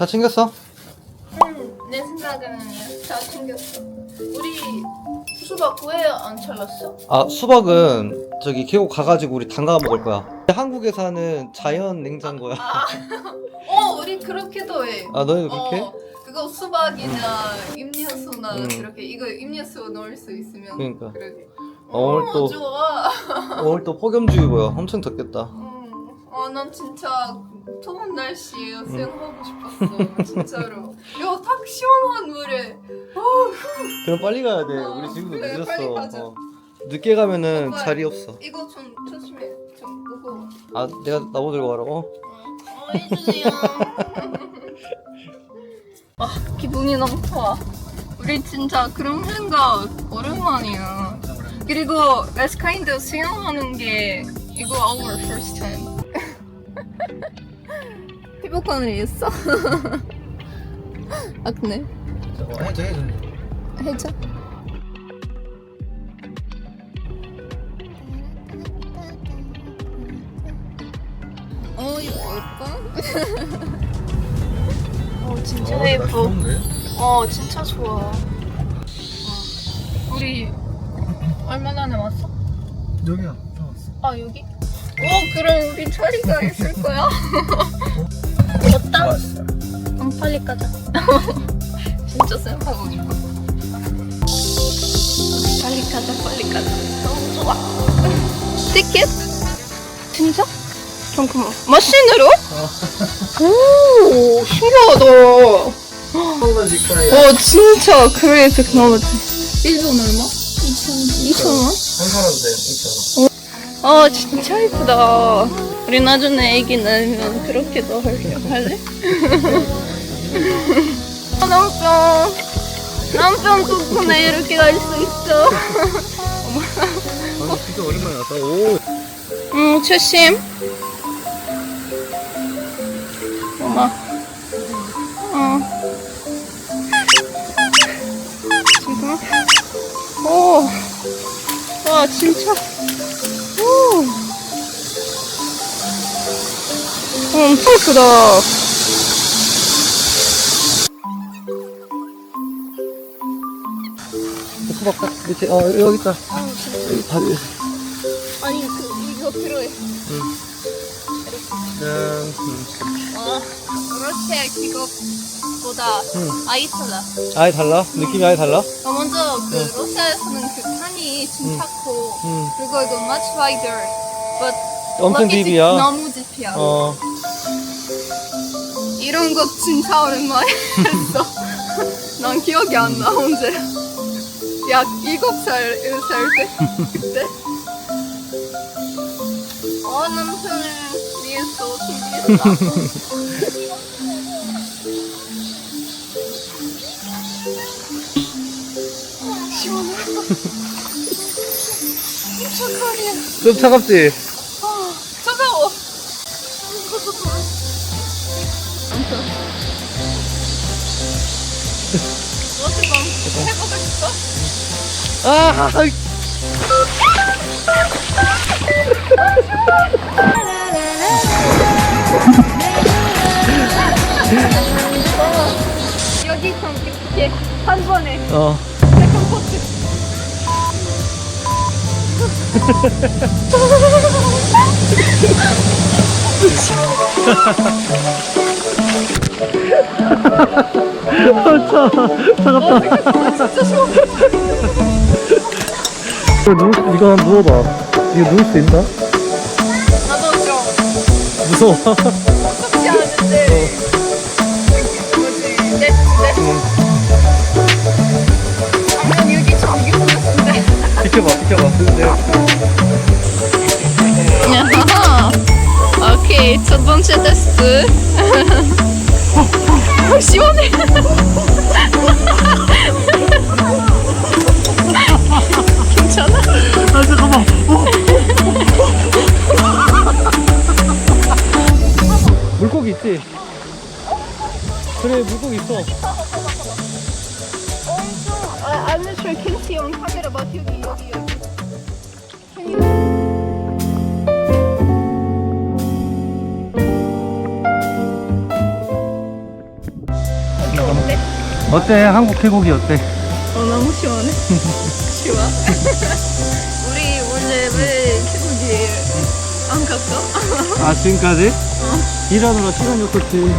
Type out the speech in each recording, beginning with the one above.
다 챙겼어? 응, 내 생각에는 다 챙겼어. 우리 수박 왜 안 잘랐어? 아 수박은 저기 계곡 가가지고 우리 담가 먹을 거야. 한국에 사는 자연 냉장고야. 아, 어, 우리 그렇게도 해. 아 너네 그렇게? 어, 그거 수박이나 잎야수나 음. 그렇게 이거 잎야수 넣을 수 있으면 그러니까. 그러게. 어, 오늘 또- 좋아. 오늘 또 폭염주의보야. 엄청 덥겠다. 음, 어, 난 진짜 더운 날씨에 음. 수영하고 싶었어. 진짜로. 이거 딱 시원한 물에. 그럼 빨리 가야 돼. 어, 우리 지금도 그래, 빨리 늦었어. 가자. 어. 늦게 가면은 오빠. 자리 없어. 이거 좀 조심해. 좀 무거워. 아 내가 나보 들고 가라고? 어, 해주세요. 아, 기분이 너무 좋아. 우리 진짜 그런 생각 오랜만이야. 그리고 웨스카인드 수영하는 게 이거 our first time. 피부과는 있어? 아 근데 해줘 해줘. 해줘. 어 이거 뭘까? 어 진짜 예뻐. 어 진짜 좋아. 어. 우리 얼마나 남았어? 여기야. 나왔어. 아 여기? 오 그럼 우리 자리가 있을 거야? 어따? 응 빨리 가자. 진짜 생각하고 싶어. 빨리 가자 빨리 가자. 너무 좋아. 티켓? 진짜? 잠깐만. 마신으로? 오 신기하다. 어 진짜 그래 테크놀로지. 일본 얼마? 2천 2천 원? 한 사람 돼. 2천 아 진짜 예쁘다. 우리 나중에 애기 낳으면 그렇게도 할래? 아, 남편 남편 덕분에 이렇게 갈 수 있어. 원. 아 진짜 오랜만에 왔다. 오. 음 조심. 엄마. 어. 잠깐만. 오. 와 진짜. 오. 어, 엄청 크다. 수박 딱 밑에 어 여기 있다. 여기 바위. 아니 그 이거 필요해. 짠. 어. 그렇게 그 것보다 응. 아이 달라. 아예 달라? 느낌이 아예 달라? 어, 먼저 그 러시아에서는 그 판이 진짜고 응. 그리고 이거 much wider, but 엄청 딥이야. 너무 딥이야. 어. 이런 거 진짜 오랜만에 했어. 난 기억이 안 나, 언제. 약 일곱 살, 일곱 살때 그때. 어, 남편을 위해서 준비했다. 시원해. 착하게. 좀 차갑지? 아, 차가워. 어제 밤 해보고 싶어? 아. 아이. 여기 좀 이렇게 한 번에 어. 이거 누 이거 한번 누워봐. 이거 누울 수 있나? 나도 좀 무서워. 비켜봐, 비켜봐. 야하. 오케이 첫 번째 테스트. 어, 시원해. 괜찮아? 아 잠깐만. 물고기 있지? 그래 물고기 있어. I, I'm not sure. Can see on camera, but 여 어때? 한국 계곡이 어때? 어 너무 시원해. 좋아. 우리 원래 왜 계속이 안 갔어? 아 지금까지? 일하느라 시간이 없었지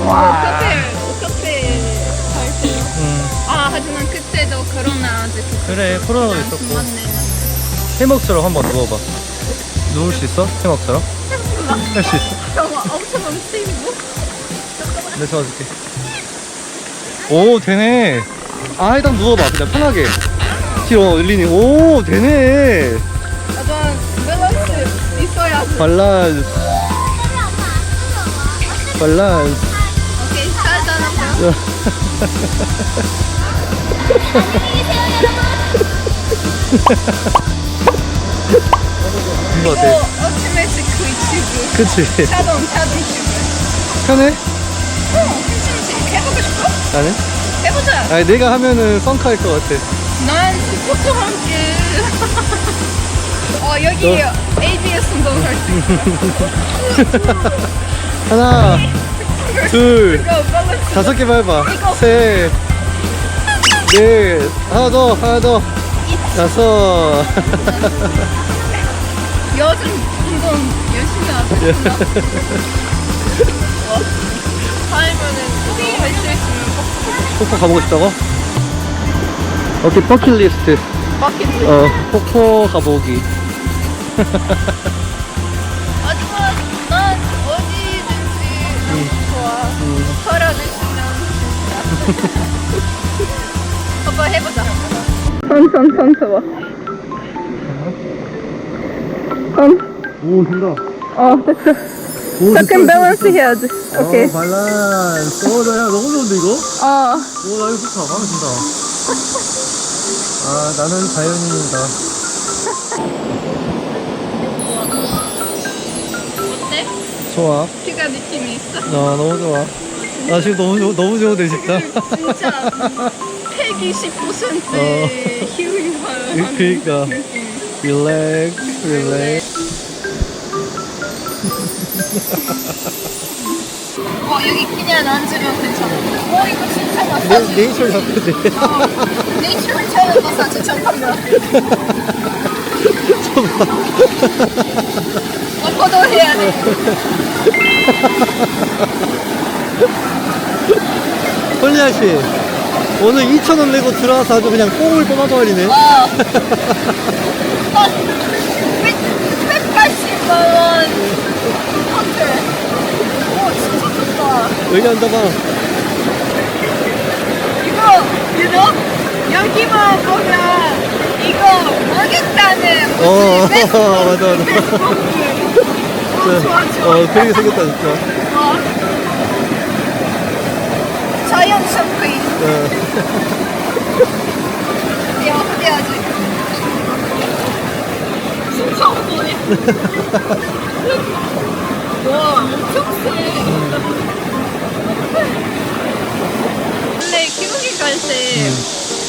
카페 카페 갈 때. 응. 아 하지만 그때도 코로나 아직. 그래 코로나도 있었고 맞네. 해먹처럼 한번 누워봐 누울 수 있어? 해먹처럼? 할 수 있어? 잠깐만 엄청 넘치고. 내가 잡아줄게 오 되네 아 일단 누워봐 그냥 편하게 뒤로 열리니 오 되네 약간 밸런스 있어야 돼. 밸런스 밸런스 오케이 잘 자는 이거 이거 어때? 오토매틱 그 그치 자동 자동 튜브. 편해? 어 괜찮지. 해보고 싶어? 나는? 해보자. 아니 내가 하면은 썬카일 것 같아 난 스포츠 함께. 어 여기 ABS 운동 할 수 있어. 하나 둘 이거. 다섯 개 밟아 이거. 셋 넷 하나 더 하나 더 다섯 요즘 운동 열심히 하고 어? 다음에는 있으면 폭포 가보고 싶다고? 오케이 버킷리스트? 버킷 어 폭포 가보기. 하지만 난 어디든지 너무 좋아. 걸어주시면 진짜 한번 해보자. 손손손 좋아 손 오 된다. 어, 됐어. 오 잠깐 밸런스 해야지. 오케이. 어 밸런스 어 나 야 너무 좋은데 이거? 어. 오 나 이거 좋다 마음에 든다 아 나는 자연인이다 어때? 좋아 피가 느낌이 있어? 아 너무 좋아 나 지금 너무 좋 너무 좋은데 진짜 진짜 120% 어. 힐링하는 그니까. 느낌. 릴렉스 릴렉스 어, 여기 그냥 앉으면 괜찮아. 어, 이거 진짜 네, 마사지. 네이처 잡히지 어, 네이처 차는 마사지 잠깐만. 어퍼도 해야 돼. 홀리아 씨 오늘 2,000원 내고 들어와서 아주 그냥 뽕을 뽑아버리네 어. 어, 180만 원. 호텔. 여기 앉아봐 이거, know? 여기만 보면 이거 먹겠다는 어, 무슨 맞아, 맞아. 페이스북. 어, 좋아, 좋아. 어 그렇게 생겼다 진짜 어. 자연. 어. 야, 해야지. 진짜 어떠네. 와, 엄청 세. 원래 기록이 갈때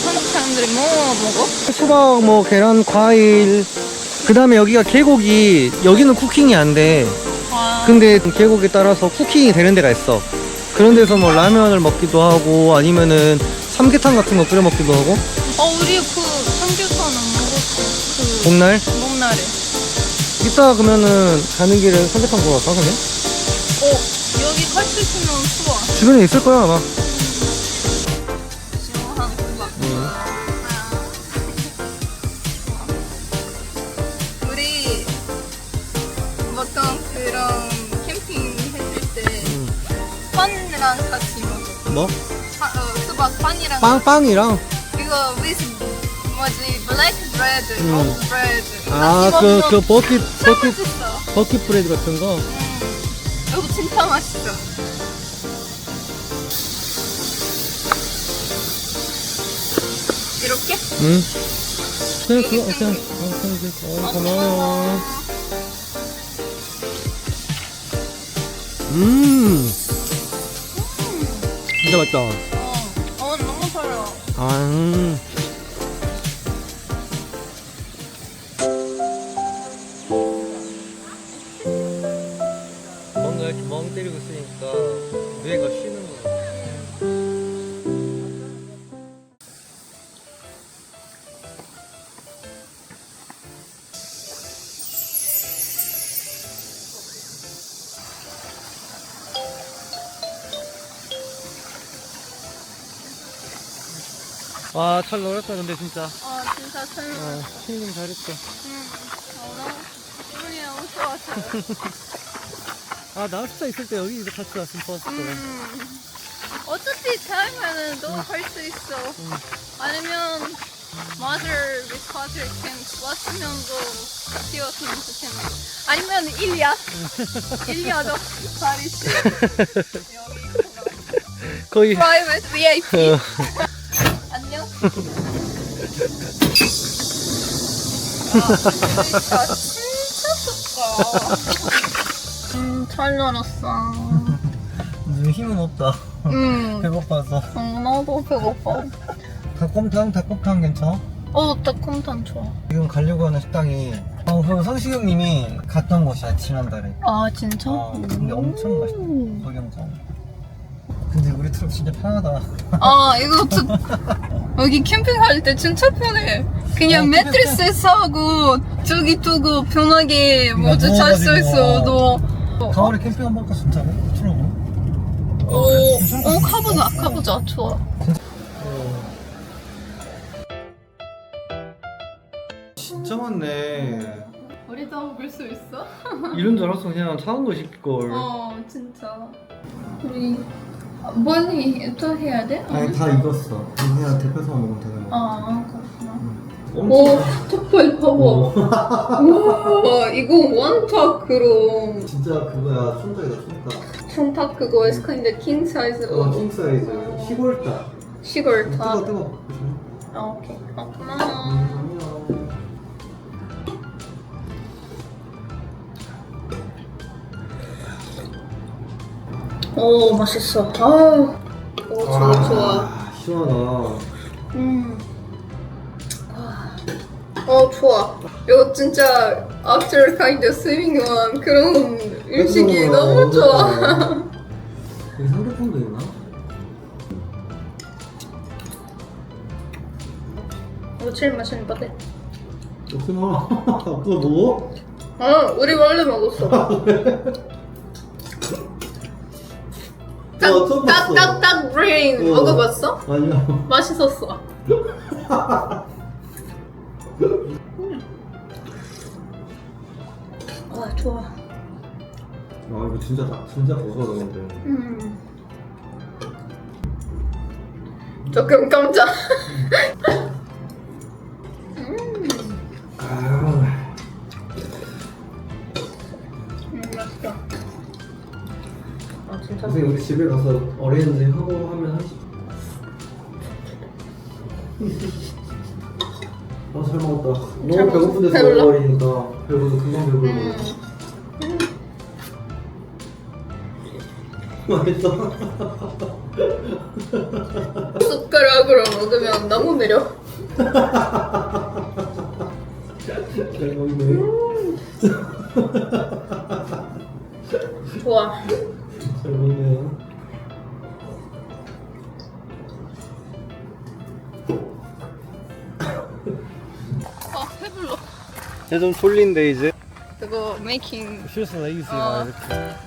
한국 사람들이 뭐 먹어? 수박 뭐 계란 과일 그 다음에 여기가 계곡이 여기는 쿠킹이 안 돼 와, 근데 계곡에 따라서 쿠킹이 되는 데가 있어 그런 데서 뭐 라면을 먹기도 하고 아니면은 삼계탕 같은 거 끓여 먹기도 하고 어, 우리 그 삼겹살 안 먹었어. 그 복날 목날에. 이따 그러면은 가는 길에 삼계탕 보러 갈까 그냥? 어, 여기 갈수 있으면 좋아. 주변에 있을 거야 아마 국밥. 음. 우리 보통 그런 캠핑 했을 때 음. 빵이랑 같이 먹어. 뭐? 파, 어, 수박 빵이랑 빵, 빵이랑 이거 with 뭐지 블랙 브레드, 음. 오브 브레드. 아 그 그 버킷 버킷. 버킷 브레드 같은 거 음, 이거 진짜 맛있어. 응. 그냥 그거 그냥 어, 그냥 이제 어, 고마워. 음. 진짜 맛있다. 어, 어 너무 달아. 아. 음. 와, 잘 놀았다, 근데 진짜. 아 진짜 잘 어. 힐링 잘했어. 응. 어, 너무 기분이 너무 좋았어. 아, 나 혼자 있을 때 여기 같이 왔으면 좋았을 거야. 음. 어차피 다음에는 또 할 수 있어. 아니면 mother with father camp 왔으면 또 뛰었으면 좋겠네. 아니면 일리아. 일리아도 파리시. 여기. 거의. private VIP. 어. 아, 진짜 좋다. 음, 잘 놀았어. 이제 힘은 없다. 음, 배고파서. 음, 나도 배고파. 닭곰탕, 닭곰탕 괜찮아? 어, 따끔탕 좋아. 지금 가려고 하는 식당이 어, 그 성시경 님이 갔던 곳이야, 지난달에. 아, 진짜? 아, 근데 엄청 맛있다. 음. 거경장. 근데 우리 트럭 진짜 편하다. 아, 이거 저, 여기 캠핑할 때 진짜 편해. 그냥 어, 매트리스 사고 저기 두고 편하게 모두 잘 수 있어. 너. 가을에 캠핑 한번 갈까 진짜로? 트럭으로? 어, 어, 가보자, 가보자. 좋아. 진짜 많네. 우리도 볼수 있어? 이런 줄 알았어 그냥 사온 거 시킬걸. 어, 진짜. 우리 뭐니 또 해야 돼? 아니 다 익었어. 그냥 대표서 먹으면 되는 거. 아, 그렇구나. 오, 턱볼 봐봐. 우와, 이거 원탁으로 진짜 그거야 춘탁이다 춘탁. 청탁 그거 에스카인데 킹 사이즈로 어, 킹 사이즈. 시골다. 시골 뜨거 탑. 뜨거. 아, 오케이. 아, 고마워. 오, 맛있어. 아우. 오, 좋아, 좋아. 아, 시원하다. 음. 아. 어, 좋아. 이거 진짜 after kind of swimming on 그런 음식이 그거 너무 좋아. 여기 삼계탕도 있나? 이거 제일 맛있는 바데. 없구나. 그거 뭐? 아, 우리 원래 먹었어. 어, 처음 봤어. 딱딱딱 브레인 어. 먹어봤어? 아니야. 맛있었어. 아 좋아. 아 이거 진짜 다 진짜 버섯인데. 음. 조금 깜짝. 집에 가서 어레인지 하고 하면 하시. 아잘 먹었다. 너무. 배고픈데 배불러? 먹어버리니까 배고도 금방 배불러. 음. 맛있어. 숟가락으로 먹으면 너무 매력. 잘 먹네. 좋아. 얘좀 졸린데 이제. 그거 메이킹. Feels lazy 어. 막 이렇게.